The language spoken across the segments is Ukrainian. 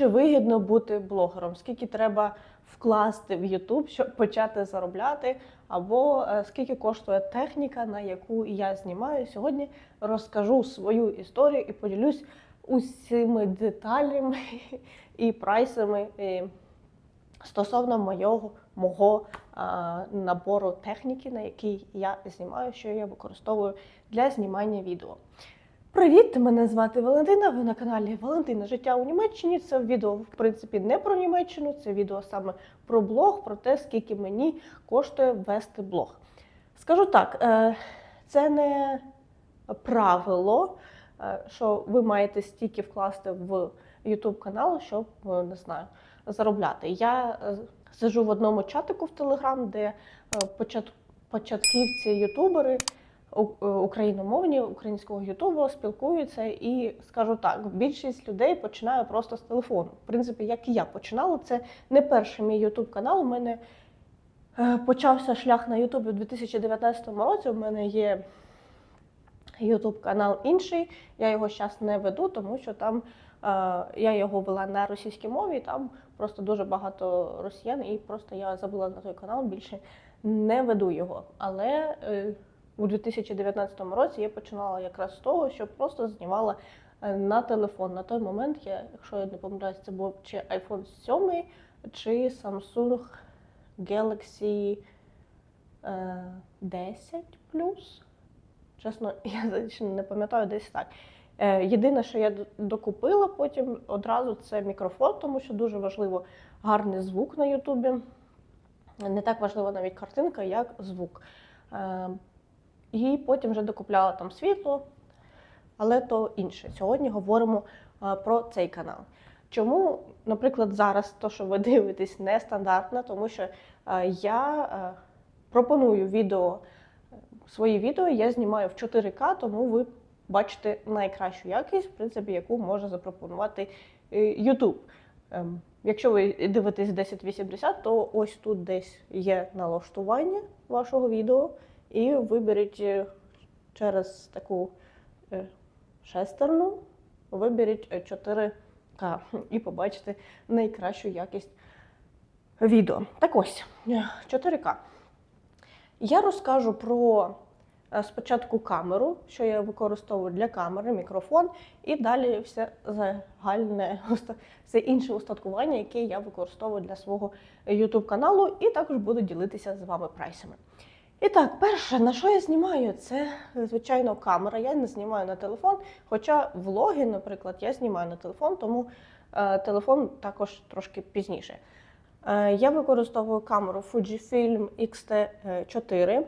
Чи вигідно бути блогером? Скільки треба вкласти в YouTube, щоб почати заробляти? Або е, скільки коштує техніка, на яку я знімаю? Сьогодні розкажу свою історію і поділюсь усіми деталями і прайсами стосовно моєго мого набору техніки, на який я знімаю, що я використовую для знімання відео. Привіт! Мене звати Валентина. Ви на каналі Валентина Життя у Німеччині. Це відео, в принципі, не про Німеччину, це відео саме про блог, про те, скільки мені коштує вести блог. Скажу так, е, це не правило, е, що ви маєте стільки вкласти в YouTube канал, щоб е, не знаю, заробляти. Я сижу в одному чатику в Телеграм, де е, е, україномовні українського ютубу спілкуються, і скажу так, більшість людей починає просто з телефону. В принципі, як і я починала, це не перший мій ютуб канал. У мене е, почався шлях на Ютубі у 2019 році. У мене є Ютуб канал інший. Я його зараз не веду, тому що там е, я його вела на російській мові, там просто дуже багато росіян, і просто я забула на той канал, більше не веду його. Але у 2019 році я починала якраз з того, що просто знімала е, на телефон. На той момент я, якщо я не помиляюсь, це був чи iPhone 7, чи Samsung Galaxy е, 10 Plus. Чесно, я не пам'ятаю десь так. Е, Єдине, що я докупила потім одразу, це мікрофон, тому що дуже важливо гарний звук на Ютубі. Не так важлива навіть картинка, як звук. І потім вже докупляла там світло, але то інше. Сьогодні говоримо е, про цей канал. Чому, наприклад, зараз то, що ви дивитесь, нестандартно, тому що е, я е, пропоную відео свої відео я знімаю в 4К, тому ви бачите найкращу якість, в принципі, яку може запропонувати YouTube. Ем, Якщо ви дивитесь 1080, то ось тут десь є налаштування вашого відео, і виберіть е, через таку е, шестерну, виберіть е, 4К і побачите найкращу якість відео. Так ось, е, 4К. Я розкажу про е, спочатку камеру, що я використовую для камери, мікрофон, і далі все загальне все інше устаткування, яке я використовую для свого YouTube каналу, і також буду ділитися з вами прайсами. І так, перше, на що я знімаю, це звичайно камера. Я не знімаю на телефон, хоча влоги, наприклад, я знімаю на телефон, тому е, телефон також трошки пізніше. Е, Я використовую камеру Fujifilm X-T4.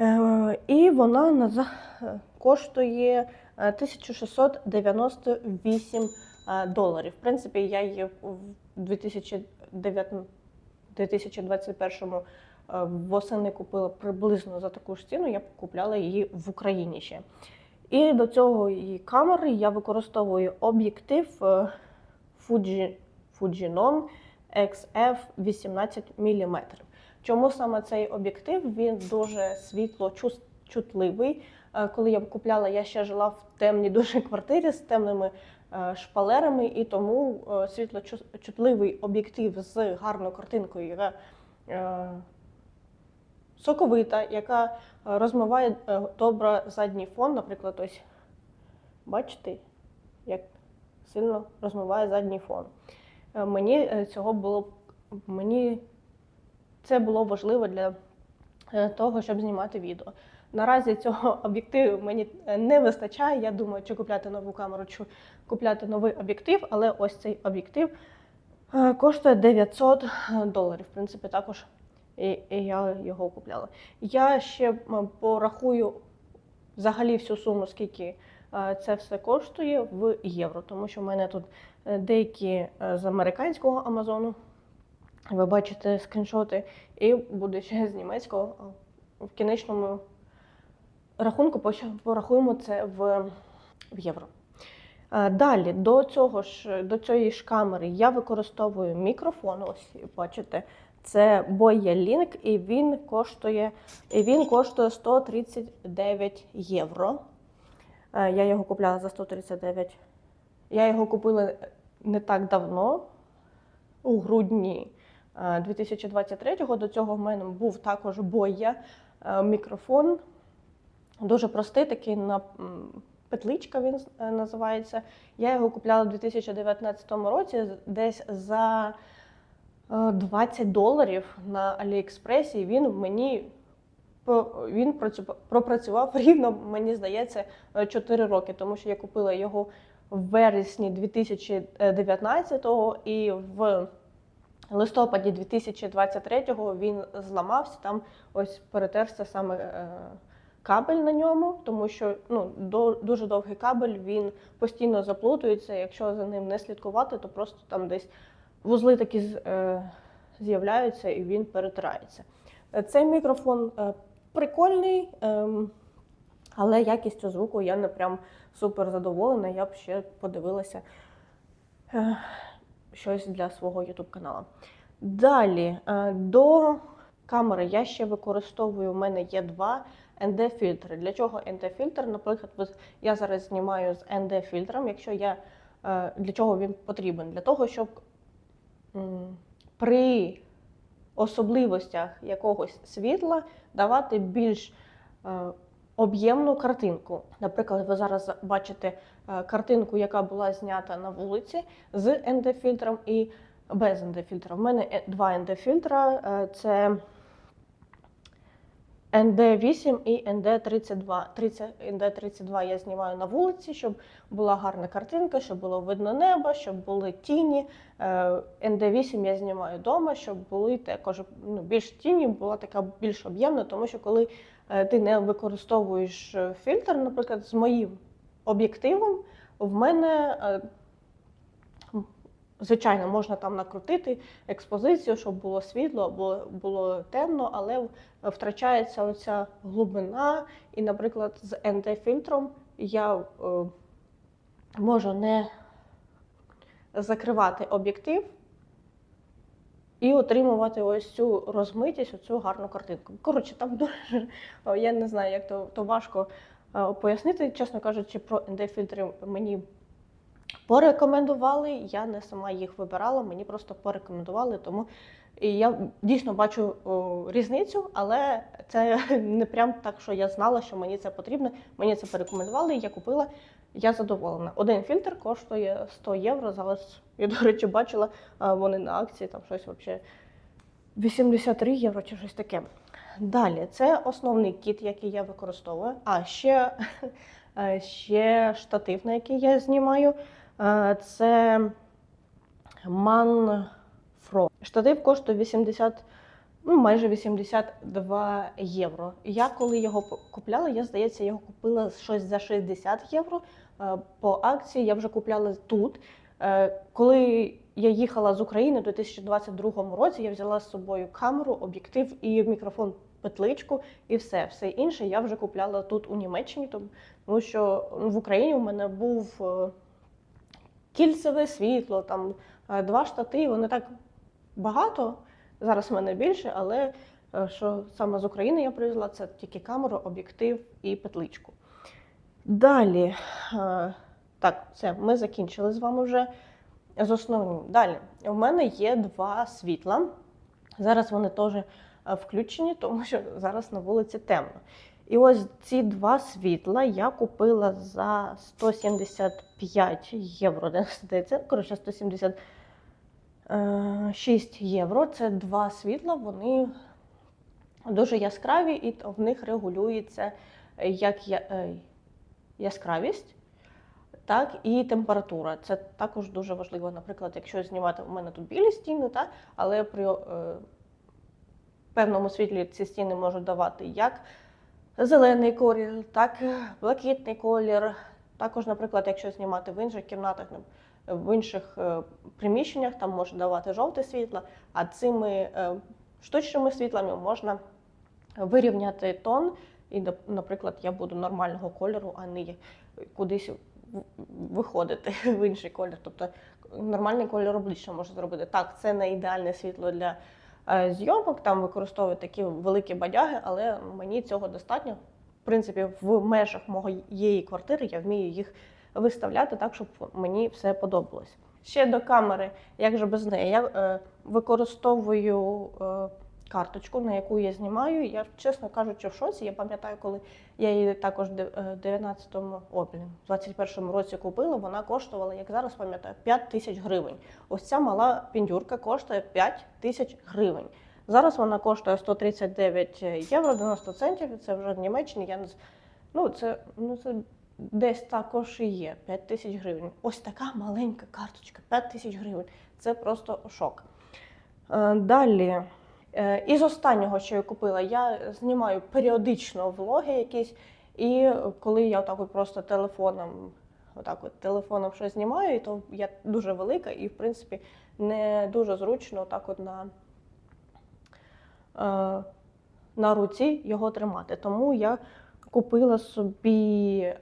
Е, І вона на е, коштує е, 1698 е, доларів. В принципі, я її в 2019 2021 е, восени купила приблизно за таку ж ціну, я купляла її в Україні ще. І до цього і камери я використовую об'єктив е, Fuji, Fujinon XF 18 мм. Чому саме цей об'єктив? Він дуже світлочутливий. Е, Коли я купляла, я ще жила в темній дуже квартирі з темними е, шпалерами, і тому е, світлочутливий об'єктив з гарною картинкою, яка е, соковита, яка е, розмиває е, добре задній фон. Наприклад, ось бачите, як сильно розмиває задній фон. Е, Мені цього було мені це було важливо для того, щоб знімати відео. Наразі цього об'єктиву мені не вистачає. Я думаю, чи купляти нову камеру, чи купляти новий об'єктив, але ось цей об'єктив коштує 900 доларів. В принципі, також і, і я його купляла. Я ще порахую взагалі всю суму, скільки е, це все коштує в євро, тому що в мене тут е, деякі е, з американського Амазону. Ви бачите скріншоти, і буде ще з німецького. В кінечному рахунку порахуємо це в, в євро. Далі до цього ж до цієї ж камери я використовую мікрофон. Ось бачите, це Link, і він коштує і він коштує 139 євро. Е, Я його купляла за 139. Я його купила не так давно, у грудні е, 2023-го. До цього в мене був також Боя е, мікрофон. Дуже простий, такий на петличка він е, називається. Я його купляла у 2019 році десь за е, 20 доларів на Аліекспресі. І він мені він пропрацював рівно, мені здається, 4 роки, тому що я купила його в вересні 2019-го і в листопаді 2023-го він зламався. Там ось перетерся саме е, кабель на ньому, тому що ну, дуже довгий кабель, він постійно заплутується. Якщо за ним не слідкувати, то просто там десь вузли такі е, з'являються і він перетирається. Е, Цей мікрофон е, прикольний, ем, але якістю звуку я не прям супер задоволена. Я б ще подивилася щось для свого YouTube каналу. Далі до камери я ще використовую. У мене є два ND-фільтри. Для чого ND-фільтр? Наприклад, я зараз знімаю з ND-фільтром. Якщо я для чого він потрібен? Для того, щоб при особливостях якогось світла давати більш е, об'ємну картинку. Наприклад, ви зараз бачите е, картинку, яка була знята на вулиці з ND-фільтром і без ND-фільтра. У мене е, два е, Це ND8 і ND32. 30 ND32 я знімаю на вулиці, щоб була гарна картинка, щоб було видно небо, щоб були тіні. Е, ND8 я знімаю вдома, щоб були також ну, більш тіні, була така більш об'ємна, тому що коли е, ти не використовуєш е, фільтр, наприклад, з моїм об'єктивом, в мене. Звичайно, можна там накрутити експозицію, щоб було світло, або було темно, але втрачається оця глибина. І, наприклад, з ND-фільтром я е, можу не закривати об'єктив і отримувати ось цю розмитість, оцю гарну картинку. Коротше, там дуже я не знаю, як то, то важко е, пояснити. Чесно кажучи, про ND-фільтри мені порекомендували. Я не сама їх вибирала, мені просто порекомендували. Тому і я дійсно бачу о, різницю, але це не прям так, що я знала, що мені це потрібно. Мені це порекомендували, я купила. Я задоволена. Один фільтр коштує 100 євро. Зараз я, до речі, бачила, вони на акції там щось взагалі 83 євро чи щось таке. Далі, це основний кіт, який я використовую. А ще, ще штатив, на який я знімаю. Е, Це Manfro. Штатив коштує 80, ну, майже 82 євро. Я коли його купляла, я здається, його купила щось за 60 євро. Е, По акції я вже купляла тут. Е, Коли я їхала з України у 2022 році, я взяла з собою камеру, об'єктив і мікрофон петличку, і все. Все інше я вже купляла тут у Німеччині, тому- що ну, в Україні у мене був кільцеве світло, там е, два штативи, не так багато. Зараз в мене більше, але е, що саме з України я привезла, це тільки камеру, об'єктив і петличку. Далі, е, так, все, ми закінчили з вами вже з основним. Далі, у мене є два світла. Зараз вони теж включені, тому що зараз на вулиці темно. І ось ці два світла я купила за 175 євро. здається, коротше, 176 євро. Це два світла, вони дуже яскраві, і в них регулюється е, як е, яскравість, так і температура. Це також дуже важливо. Наприклад, якщо знімати, у мене тут білі стіни, так, але при е, певному світлі ці стіни можуть давати як зелений колір, так блакитний колір. Також, наприклад, якщо знімати в інших кімнатах, в інших е, приміщеннях, там може давати жовте світло, а цими е, штучними світлами можна вирівняти тон. І, наприклад, я буду нормального кольору, а не кудись виходити в інший колір. Тобто нормальний колір обличчя можна зробити. Так, це не ідеальне світло для зйомок, там використовую такі великі бадяги, але мені цього достатньо. В принципі, в межах моєї квартири я вмію їх виставляти так, щоб мені все подобалось. Ще до камери, як же без неї? Я е, використовую е, карточку, на яку я знімаю. Я, чесно кажучи, в шоці. Я пам'ятаю, коли я її також в е, 19-му, о, блін, 21-му році купила, вона коштувала, як зараз пам'ятаю, 5 тисяч гривень. Ось ця мала піндюрка коштує 5 тисяч гривень. Зараз вона коштує 139 євро 90 центів. Це вже в Німеччині. Я не ну це ну це десь також і є 5 тисяч гривень. Ось така маленька карточка, 5 тисяч гривень. Це просто шок. Е, Далі. Е, Із останнього, що я купила, я знімаю періодично влоги якісь, і коли я отак от просто телефоном, отак от телефоном щось знімаю, то я дуже велика і, в принципі, не дуже зручно отак от на, е, на руці його тримати. Тому я купила собі е,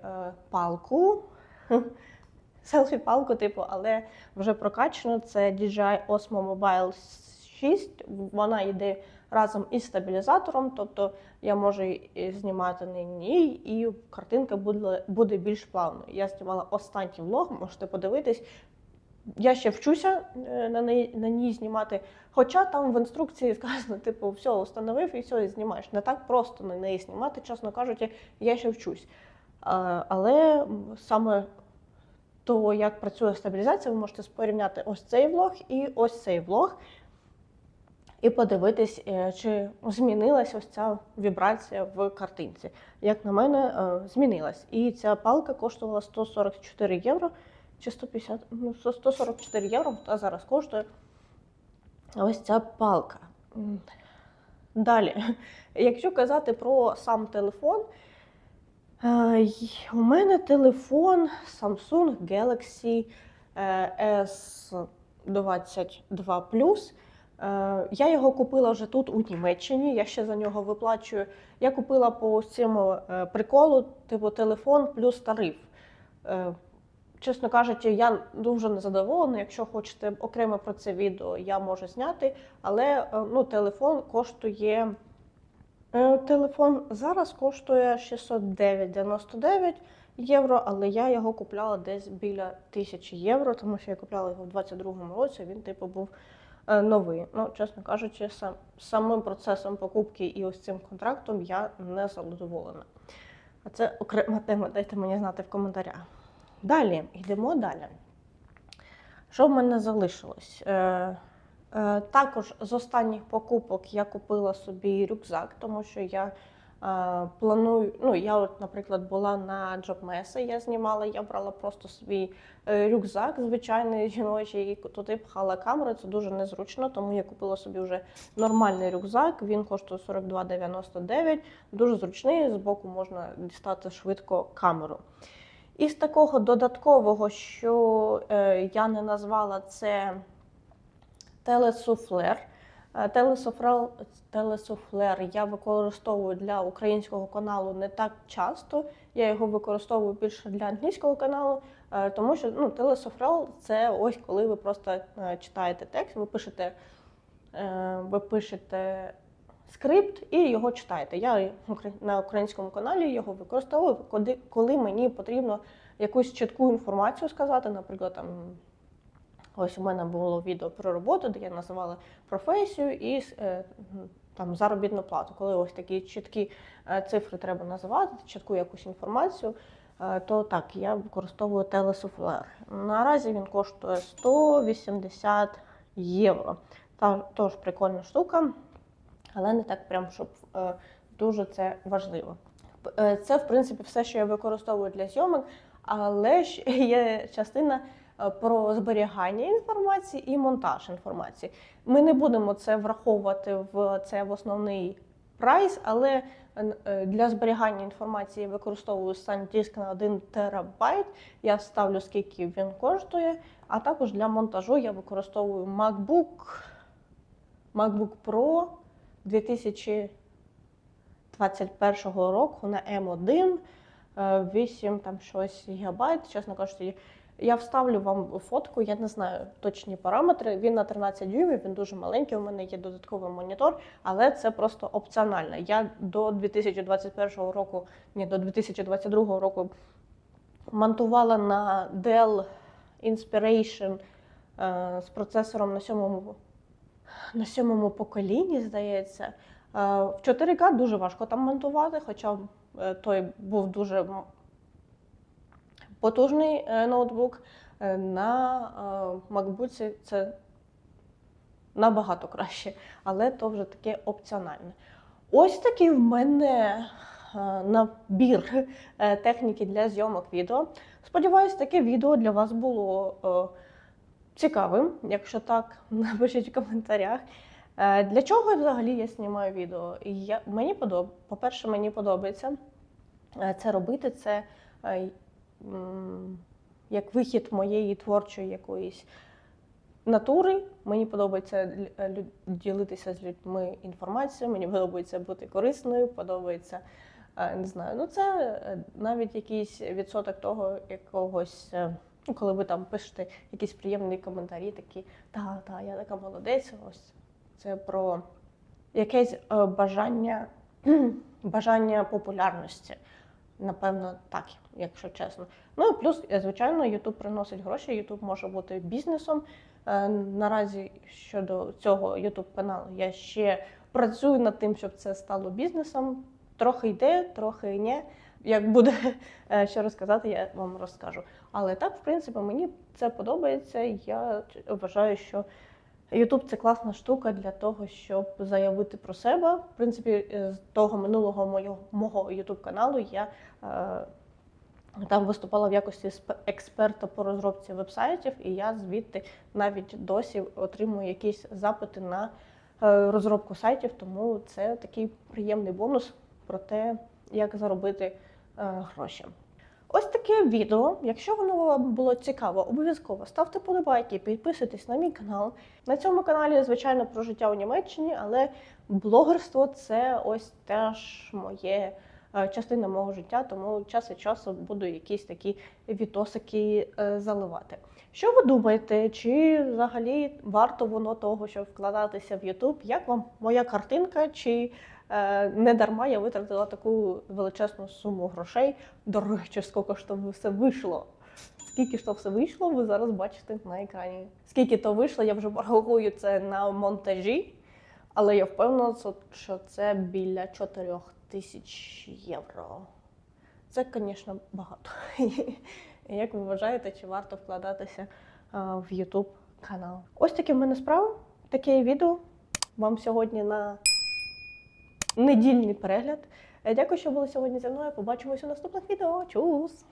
палку, селфі-палку, типу, але вже прокачано. Це DJI Osmo Mobile 6. Вона йде разом із стабілізатором, тобто я можу знімати на ній, і картинка буде, буде більш плавною. Я знімала останній влог, можете подивитись. Я ще вчуся е, на ній, на ній знімати. Хоча там в інструкції сказано, типу, все, установив і все, і знімаєш. Не так просто на неї знімати, чесно кажучи, я ще вчусь. Але саме то, як працює стабілізація, ви можете порівняти ось цей влог і ось цей влог. І подивитись, е, чи змінилась ось ця вібрація в картинці. Як на мене, е, змінилась. І ця палка коштувала 144 євро чи 150, ну, 144 євро, та зараз коштує ось ця палка. Далі, якщо казати про сам телефон, е, у мене телефон Samsung Galaxy е, S22 Plus. Е, Я його купила вже тут у Німеччині. Я ще за нього виплачую. Я купила по цьому е, приколу, типу телефон плюс тариф. Е, Чесно кажучи, я дуже незадоволена. Якщо хочете окремо про це відео, я можу зняти. Але е, ну, телефон коштує. е, Телефон зараз коштує 609,99 євро, але я його купляла десь біля 1000 євро, тому що я купляла його в 22-му році. Він, типу, був е, новий. Ну, чесно кажучи, сам, самим процесом покупки і ось цим контрактом я не задоволена. А це окрема тема, дайте мені знати в коментарях. Далі, йдемо далі. Що в мене залишилось? Е, е, також з останніх покупок я купила собі рюкзак, тому що я е, планую. Ну, я, от, наприклад, була на джобмеси, я знімала, я брала просто свій е, рюкзак, звичайний жіночий, і туди пхала камеру. Це дуже незручно, тому я купила собі вже нормальний рюкзак. Він коштує 42,99, дуже зручний, збоку можна дістати швидко камеру. Із такого додаткового, що е, я не назвала, це телесуфлер. Е, Телесуфлер, телесуфлер я використовую для українського каналу не так часто. Я його використовую більше для англійського каналу, е, тому що ну, телесуфлер це ось коли ви просто е, читаєте текст, ви пишете, ви пишете скрипт і його читаєте. Я на українському каналі його використовую, коли мені потрібно якусь чітку інформацію сказати, наприклад, там. Ось у мене було відео про роботу, де я називала професію і е, там заробітну плату. Коли ось такі чіткі е, цифри треба називати, чітку якусь інформацію, е, то так, я використовую телесуфлер. Наразі він коштує 180 євро. Та тож прикольна штука, але не так прям, щоб дуже це важливо. Це, в принципі, все, що я використовую для зйомок, але ж є частина про зберігання інформації і монтаж інформації. Ми не будемо це враховувати в це в основний прайс, але е, для зберігання інформації використовую SanDisk на 1 терабайт. Я вставлю, скільки він коштує. А також для монтажу я використовую MacBook, MacBook Pro 2021 року на M1. е, 8 там щось гігабайт, чесно кажучи, я вставлю вам фотку, я не знаю точні параметри. Він на 13 дюймів, він дуже маленький. У мене є додатковий монітор, але це просто опціонально. Я до 2021 року, ні, до 2022 року монтувала на Dell Inspiration е, з процесором на сьомому, на сьомому поколінні, здається. Е, В 4К дуже важко там монтувати, хоча е, той був дуже потужний е, ноутбук. Е, На е, MacBook це набагато краще, але то вже таке опціональне. Ось такий в мене е, набір е, техніки для зйомок відео. Сподіваюсь, таке відео для вас було е, цікавим. Якщо так, напишіть в коментарях. Е, Для чого взагалі я знімаю відео? Я, мені подоб... По-перше, мені подобається е, це робити. Це е, як вихід моєї творчої якоїсь натури. Мені подобається е, ділитися з людьми інформацією, мені подобається бути корисною, подобається. е, Не знаю, ну це е, навіть якийсь відсоток того якогось, ну, коли ви там пишете якісь приємні коментарі, такі та, та, я така молодець. Ось це про якесь бажання, бажання популярності. Напевно, так, якщо чесно. Ну і плюс, е, звичайно, YouTube приносить гроші, YouTube може бути бізнесом. Е, Наразі щодо цього YouTube каналу я ще працюю над тим, щоб це стало бізнесом. Трохи йде, трохи ні. Як буде е, що розказати, я вам розкажу. Але так, в принципі, мені це подобається. Я вважаю, що YouTube це класна штука для того, щоб заявити про себе. В принципі, е, з того минулого мого, мого YouTube каналу я е, там виступала в якості спе- експерта по розробці вебсайтів, і я звідти навіть досі отримую якісь запити на е, розробку сайтів, тому це такий приємний бонус про те, як заробити е, гроші. Ось таке відео. Якщо воно вам було цікаво, обов'язково ставте подобайки, підписуйтесь на мій канал. На цьому каналі, звичайно, про життя у Німеччині, але блогерство це ось теж моє е, частина мого життя, тому час від часу буду якісь такі відосики е, заливати. Що ви думаєте, чи взагалі варто воно того, щоб вкладатися в YouTube? Як вам моя картинка? Чи не дарма я витратила таку величезну суму грошей? До речі, скільки ж то все вийшло? Скільки ж то все вийшло, ви зараз бачите на екрані. Скільки то вийшло, я вже порахую це на монтажі, але я впевнена, що- це біля 4 тисяч євро. Це, звісно, багато. Як ви вважаєте, чи варто вкладатися в YouTube канал? Ось такі в мене справи, таке відео вам сьогодні на недільний перегляд. Е, Дякую, що були сьогодні зі мною. Побачимось у наступних відео. Чус!